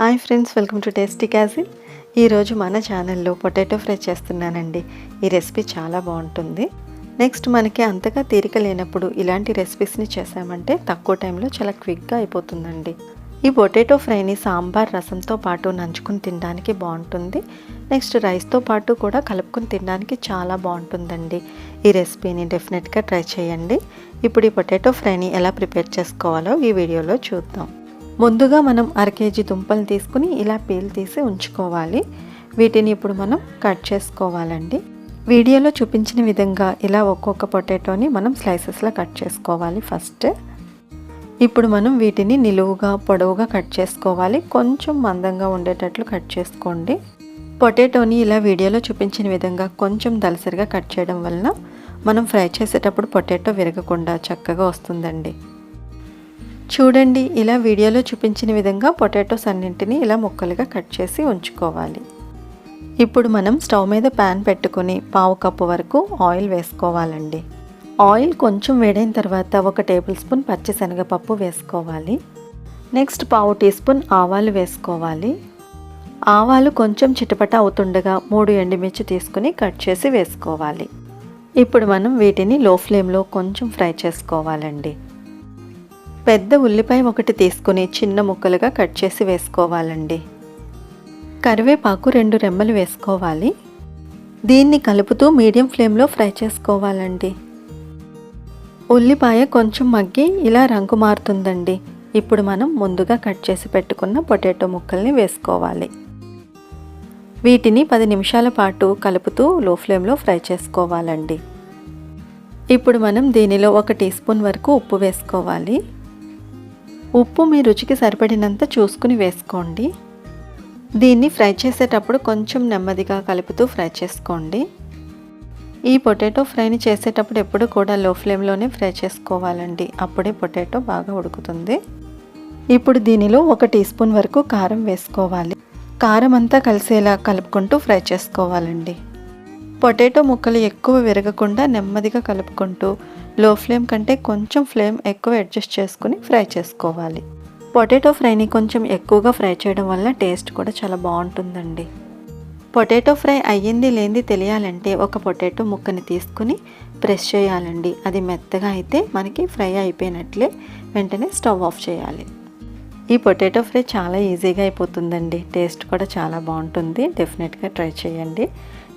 Hi friends welcome to tasty castle ఈరోజు మన ఛానల్లో పొటాటో ఫ్రై చేస్తున్నానండి. ఈ రెసిపీ చాలా బాగుంటుంది. నెక్స్ట్ మనకి అంతగా తీరిక లేనప్పుడు ఇలాంటి రెసిపీస్ని చేసామంటే తక్కువ టైంలో చాలా క్విక్గా అయిపోతుందండి. ఈ పొటాటో ఫ్రైని సాంబార్ రసంతో పాటు నంచుకుని తినడానికి బాగుంటుంది. నెక్స్ట్ రైస్తో పాటు కూడా కలుపుకొని తినడానికి చాలా బాగుంటుందండి. ఈ రెసిపీని డెఫినెట్గా ట్రై చేయండి. ఇప్పుడు ఈ పొటాటో ఫ్రైని ఎలా ప్రిపేర్ చేసుకోవాలో ఈ వీడియోలో చూద్దాం. ముందుగా మనం అర కేజీ దుంపలు తీసుకుని ఇలా పీల్ తీసి ఉంచుకోవాలి. వీటిని ఇప్పుడు మనం కట్ చేసుకోవాలండి. వీడియోలో చూపించిన విధంగా ఇలా ఒక్కొక్క పొటాటోని మనం స్లైసెస్లో కట్ చేసుకోవాలి ఫస్ట్. ఇప్పుడు మనం వీటిని నిలువుగా పొడవుగా కట్ చేసుకోవాలి. కొంచెం మందంగా ఉండేటట్లు కట్ చేసుకోండి. పొటాటోని ఇలా వీడియోలో చూపించిన విధంగా కొంచెం దలసరిగా కట్ చేయడం వలన మనం ఫ్రై చేసేటప్పుడు పొటాటో విరగకుండా చక్కగా వస్తుందండి. చూడండి ఇలా వీడియోలో చూపించిన విధంగా పొటాటోస్ అన్నింటినీ ఇలా ముక్కలుగా కట్ చేసి ఉంచుకోవాలి. ఇప్పుడు మనం స్టవ్ మీద ప్యాన్ పెట్టుకుని పావు కప్పు వరకు ఆయిల్ వేసుకోవాలండి. ఆయిల్ కొంచెం వేడైన తర్వాత ఒక టేబుల్ స్పూన్ పచ్చిశనగపప్పు వేసుకోవాలి. నెక్స్ట్ పావు టీ స్పూన్ ఆవాలు వేసుకోవాలి. ఆవాలు కొంచెం చిటపట అవుతుండగా మూడు ఎండుమిర్చి తీసుకుని కట్ చేసి వేసుకోవాలి. ఇప్పుడు మనం వీటిని లో ఫ్లేమ్లో కొంచెం ఫ్రై చేసుకోవాలండి. పెద్ద ఉల్లిపాయ ఒకటి తీసుకుని చిన్న ముక్కలుగా కట్ చేసి వేసుకోవాలండి. కరివేపాకు రెండు రెమ్మలు వేసుకోవాలి. దీన్ని కలుపుతూ మీడియం ఫ్లేమ్లో ఫ్రై చేసుకోవాలండి. ఉల్లిపాయ కొంచెం మగ్గి ఇలా రంగు మారుతుందండి. ఇప్పుడు మనం ముందుగా కట్ చేసి పెట్టుకున్న పొటాటో ముక్కల్ని వేసుకోవాలి. వీటిని పది నిమిషాల పాటు కలుపుతూ లో ఫ్లేమ్లో ఫ్రై చేసుకోవాలండి. ఇప్పుడు మనం దీనిలో ఒక టీ స్పూన్ వరకు ఉప్పు వేసుకోవాలి. ఉప్పు మీ రుచికి సరిపడినంత చూసుకుని వేసుకోండి. దీన్ని ఫ్రై చేసేటప్పుడు కొంచెం నెమ్మదిగా కలుపుతూ ఫ్రై చేసుకోండి. ఈ పొటాటో ఫ్రైని చేసేటప్పుడు ఎప్పుడు కూడా లో ఫ్లేమ్లోనే ఫ్రై చేసుకోవాలండి. అప్పుడే పొటాటో బాగా ఉడుకుతుంది. ఇప్పుడు దీనిలో ఒక టీ స్పూన్ వరకు కారం వేసుకోవాలి. కారం అంతా కలిసేలా కలుపుకుంటూ ఫ్రై చేసుకోవాలండి. పొటాటో ముక్కలు ఎక్కువ విరగకుండా నెమ్మదిగా కలుపుకుంటూ లో ఫ్లేమ్ కంటే కొంచెం ఫ్లేమ్ ఎక్కువ అడ్జస్ట్ చేసుకుని ఫ్రై చేసుకోవాలి. పొటాటో ఫ్రైని కొంచెం ఎక్కువగా ఫ్రై చేయడం వల్ల టేస్ట్ కూడా చాలా బాగుంటుందండి. పొటాటో ఫ్రై అయ్యింది లేనిది తెలియాలంటే ఒక పొటాటో ముక్కని తీసుకుని ప్రెస్ చేయాలండి. అది మెత్తగా అయితే మనకి ఫ్రై అయిపోయినట్లే వెంటనే స్టవ్ ఆఫ్ చేయాలి. ఈ పొటాటో ఫ్రై చాలా ఈజీగా అయిపోతుందండి. టేస్ట్ కూడా చాలా బాగుంటుంది. డెఫినెట్గా ట్రై చేయండి.